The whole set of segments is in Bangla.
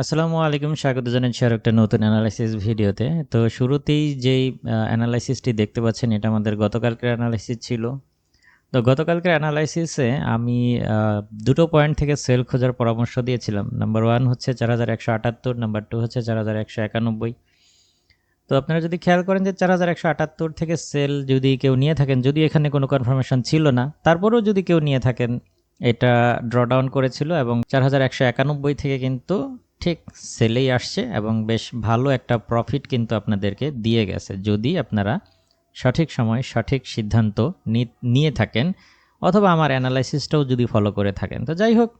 আসসালামু আলাইকুম, স্বাগত জানাচ্ছি আর একটা নতুন অ্যানালাইসিস ভিডিওতে। তো শুরুতেই যেই অ্যানালাইসিসটি দেখতে পাচ্ছেন, এটা আমাদের গতকালকের অ্যানালাইসিস ছিল। তো গতকালকের অ্যানালাইসিসে আমি দুটো পয়েন্ট থেকে সেল খোঁজার পরামর্শ দিয়েছিলাম। নাম্বার ওয়ান হচ্ছে চার হাজার একশো আটাত্তর নাম্বার টু হচ্ছে চার হাজার একশো একানব্বই। তো আপনারা যদি খেয়াল করেন যে চার হাজার একশো আটাত্তর থেকে সেল যদি কেউ নিয়ে থাকেন, যদি এখানে কোনো কনফার্মেশন ছিল না, তারপরেও যদি কেউ নিয়ে থাকেন, এটা ড্র ডাউন করেছিল এবং চার হাজার একশো একানব্বই থেকে কিন্তু ঠিক সেলেই আসছে এবং বেশ ভালো একটা প্রফিট কিন্তু আপনাদেরকে দিয়ে গেছে। যদি আপনারা সঠিক সময় সঠিক সিদ্ধান্ত নিয়ে থাকেন অথবা আমার অ্যানালাইসিসটাও যদি ফলো করে থাকেন। তো যাই হোক,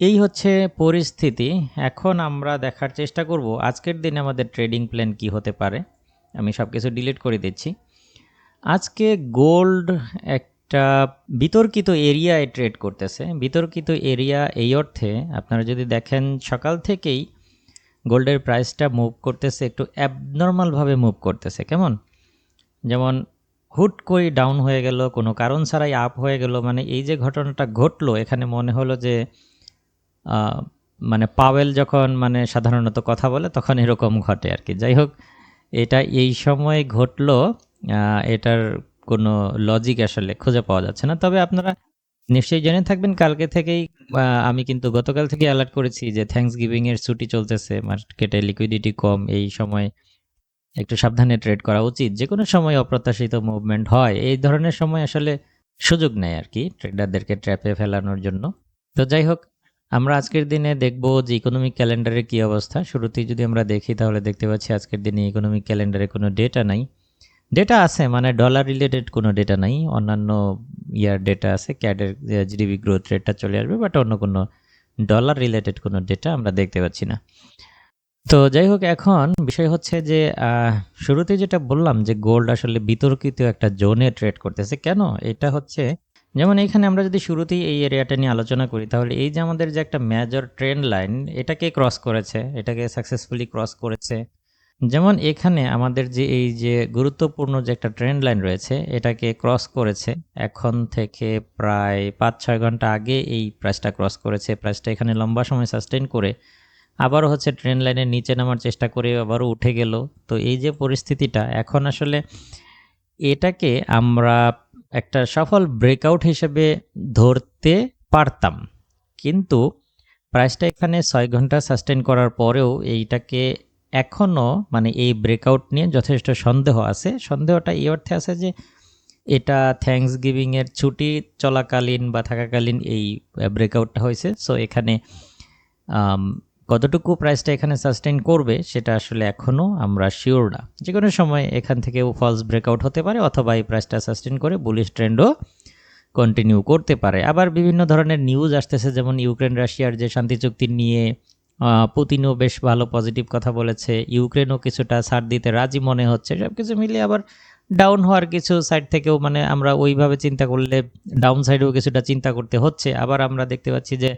এই হচ্ছে পরিস্থিতি। এখন আমরা দেখার চেষ্টা করব আজকের দিনে আমাদের ট্রেডিং প্ল্যান কি হতে পারে। আমি সব কিছু ডিলিট করে দিচ্ছি। আজকে গোল্ড একটা বিতর্কিত এরিয়ায় ট্রেড করতেছে। বিতর্কিত এরিয়া এই অর্থে আপনারা যদি দেখেন, সকাল থেকেই গোল্ডের প্রাইসটা মুভ করতেছে, একটু অ্যাবনর্মালভাবে মুভ করতেছে। কেমন? যেমন হুট করে ডাউন হয়ে গেল, কোনো কারণ ছাড়াই আপ হয়ে গেল। মানে এই যে ঘটনাটা ঘটলো, এখানে মনে হলো যে মানে পাওয়েল যখন মানে সাধারণত কথা বলে, তখন এরকম ঘটে আর কি। যাই হোক, এটা এই সময় ঘটলো এটার কোনো লজিক আসলে খুঁজে পাওয়া যাচ্ছে না। তবে আপনারা নিশ্চয়ই জেনে থাকবেন, কালকে থেকেই আমি কিন্তু গতকাল থেকে অ্যালার্ট করেছি যে থ্যাঙ্কস গিভিং এর ছুটি চলতেছে মার্কেটে লিকুইডিটি কম, এই সময় একটু সাবধানে ট্রেড করা উচিত। যে কোনো সময় অপ্রত্যাশিত মুভমেন্ট হয়, এই ধরনের সময় আসলে সুযোগ নেয় আর কি ট্রেডারদেরকে ট্র্যাপে ফেলানোর জন্য। তো যাই হোক, আমরা আজকের দিনে দেখব যে ইকোনমিক ক্যালেন্ডারের কি অবস্থা। শুরুতেই যদি আমরা দেখি, তাহলে দেখতে পাচ্ছি আজকের দিনে ইকোনমিক ক্যালেন্ডারে কোনো ডেটা নাই। ডেটা আছে মানে ডলার রিলেটেড কোনো ডেটা নাই। অন্যান্য ইয়ার ডেটা আছে ক্যাডের জিডিপি গ্রোথ রেটটা চলে আসবে বাট অন্য কোনো ডলার রিলেটেড কোনো ডেটা আমরা দেখতে পাচ্ছি না। তো যাই হোক, এখন বিষয় হচ্ছে যে শুরুতে যেটা বললাম যে গোল্ড আসলে বিতর্কিত একটা জোনে ট্রেড করতেছে। কেন? এটা হচ্ছে, যেমন এখানে আমরা যদি শুরুতেই এই এরিয়াটা নিয়ে আলোচনা করি, তাহলে এই যে আমাদের যে একটা মেজর ট্রেন্ড লাইন এটাকে ক্রস করেছে, এটাকে সাকসেসফুলি ক্রস করেছে। যেমন এখানে আমাদের যে এই যে গুরুত্বপূর্ণ যে একটা ট্রেন্ড লাইন রয়েছে, এটাকে ক্রস করেছে, এখন থেকে প্রায় পাঁচ ছয় ঘণ্টা আগে এই প্রাইসটা ক্রস করেছে। প্রাইসটা এখানে লম্বা সময় সাস্টেন করে আবারও হচ্ছে ট্রেন লাইনের নিচে নামার চেষ্টা করে আবারও উঠে গেল। তো এই যে পরিস্থিতিটা, এখন আসলে এটাকে আমরা একটা সফল ব্রেকআউট হিসেবে ধরতে পারতাম। কিন্তু প্রাইসটা এখানে ছয় ঘণ্টা সাস্টেন করার পরেও এইটাকে এখনও মানে এই ব্রেকআউট নিয়ে যথেষ্ট সন্দেহ আছে। সন্দেহটা এই অর্থে আছে যে এটা থ্যাঙ্কস গিভিংয়ের ছুটি চলাকালীন বা থাকাকালীন এই ব্রেকআউটটা হয়েছে। সো এখানে কতটুকু প্রাইসটা এখানে সাস্টেন করবে সেটা আসলে এখনও আমরা শিওর না। যে কোনো সময় এখান থেকেও ফলস ব্রেকআউট হতে পারে অথবা এই প্রাইসটা সাস্টেন করে বুলিশ ট্রেন্ডও কন্টিনিউ করতে পারে। আবার বিভিন্ন ধরনের নিউজ আসতেছে, যেমন ইউক্রেন রাশিয়ার যে শান্তি চুক্তি নিয়ে পুতিনও বেশ ভালো পজিটিভ কথা বলেছে, ইউক্রেনও কিছুটা ছাড় দিতে রাজি মনে হচ্ছে সব কিছু মিলিয়ে আবার ডাউন হওয়ার কিছু সাইড থেকেও মানে আমরা ওইভাবে চিন্তা করলে ডাউন সাইডেও কিছুটা চিন্তা করতে হচ্ছে। আবার আমরা দেখতে পাচ্ছি যে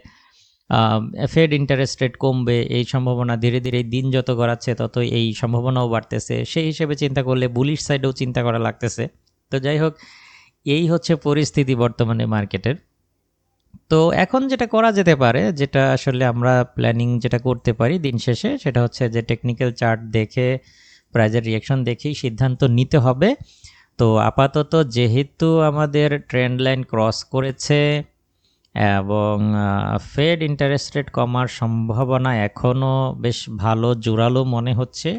ফেড ইন্টারেস্ট রেট কমবে, এই সম্ভাবনা ধীরে ধীরে দিন যত গড়াচ্ছে তত এই সম্ভাবনাও বাড়তেছে। সেই হিসেবে চিন্তা করলে বুলিশ সাইডেও চিন্তা করা লাগতেছে। তো যাই হোক, এই হচ্ছে পরিস্থিতি বর্তমানে মার্কেটের তো এখন যেটা করা যেতে পারে যেটা আসলে আমরা প্ল্যানিং যেটা করতে পারি দিন শেষে সেটা হচ্ছে যে টেকনিক্যাল চার্ট দেখে প্রাইজের রিয়াকশন দেখেই সিদ্ধান্ত নিতে হবে। তো আপাতত যেহেতু আমাদের ট্রেন্ড লাইন ক্রস করেছে এবং ফেড ইন্টারেস্ট রেট কমার সম্ভাবনা এখনও বেশ ভালো জোরালো মনে হচ্ছে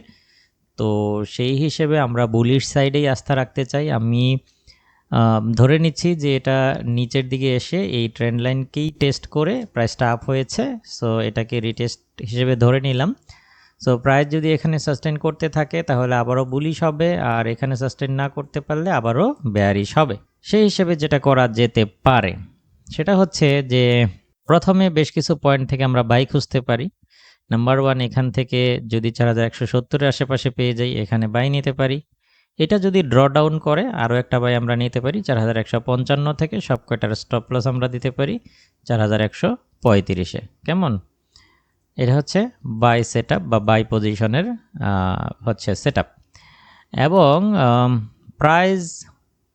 তো সেই হিসেবে আমরা বুলিশ সাইডেই আস্থা রাখতে চাই। আমি আম, ধরে নিচ্ছি যে এটা নিচের দিকে এসে এই ট্রেন্ড লাইনকেই টেস্ট করে প্রাইসটা আপ হয়েছে সো এটাকে রিটেস্ট হিসেবে ধরে নিলাম। সো প্রাইস যদি এখানে সাস্টেন করতে থাকে, তাহলে আবারও বুলিশ হবে, আর এখানে সাস্টেন না করতে পারলে আবারও বেয়ারিশ হবে। সেই হিসেবে যেটা করা যেতে পারে, সেটা হচ্ছে যে প্রথমে বেশ কিছু পয়েন্ট থেকে আমরা বাই খুঁজতে পারি। নাম্বার ওয়ান এখান থেকে যদি চার হাজার একশো সত্তরের আশেপাশে পেয়ে যাই, এখানে বাই নিতে পারি। এটা যদি ড্র ডাউন করে, আরও একটা বাই আমরা নিতে পারি, চার হাজার একশো পঞ্চান্ন থেকে সব কয়টার স্টপ লস আমরা দিতে পারি, চার হাজার একশো পঁয়ত্রিশে। কেমন? এটা হচ্ছে বাই সেট বা বাই পজিশনের হচ্ছে সেট এবং প্রাইস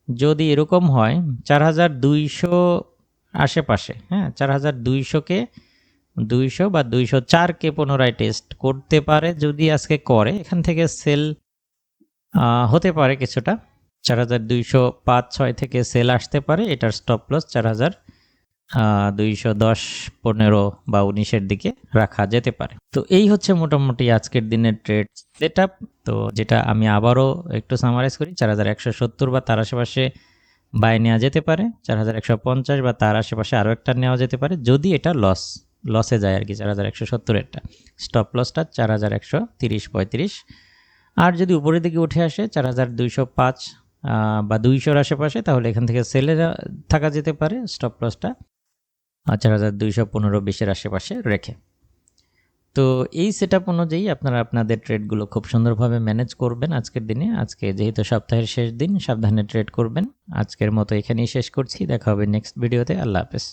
যদি এরকম হয়, চার হাজার দুইশো আশেপাশে হ্যাঁ চার হাজার দুইশোকে দুইশো বা দুইশো চারকে পুনরায় টেস্ট করতে পারে, যদি আজকে করে, এখান থেকে সেল হতে পারে কিছুটা। চার হাজার দুইশো পাঁচ ছয় থেকে সেল আসতে পারে। এটার স্টপ লস চার হাজার দুইশো দশ, পনেরো বা উনিশের দিকে রাখা যেতে পারে। তো এই হচ্ছে মোটামুটি আজকের দিনের ট্রেড সেট তো যেটা আমি আবারও একটু সামারাইজ করি। চার হাজার একশো সত্তর বা তার আশেপাশে বাই নেওয়া যেতে পারে। চার হাজার একশো পঞ্চাশ বা তার আশেপাশে আরও একটা নেওয়া যেতে পারে। যদি এটা লস লসে যায় আর কি, চার হাজার একশো সত্তরেরটা। স্টপ লসটা চার হাজার একশো তিরিশ পঁয়ত্রিশ। আর যদি উপরের দিকে উঠে আসে চার হাজার দুইশো পাঁচ বা দুইশোর আশেপাশে, তাহলে এখান থেকে সেলে থাকা যেতে পারে স্টপ লসটা চার হাজার দুইশো পনেরো বিশের আশেপাশে রেখে। তো এই সেট আপ অনুযায়ী আপনারা আপনাদের ট্রেডগুলো খুব সুন্দরভাবে ম্যানেজ করবেন আজকের দিনে। আজকে যেহেতু সপ্তাহের শেষ দিন, সাবধানে ট্রেড করবেন। আজকের মতো এখানেই শেষ করছি। দেখা হবে নেক্সট ভিডিওতে আল্লাহ হাফেজ।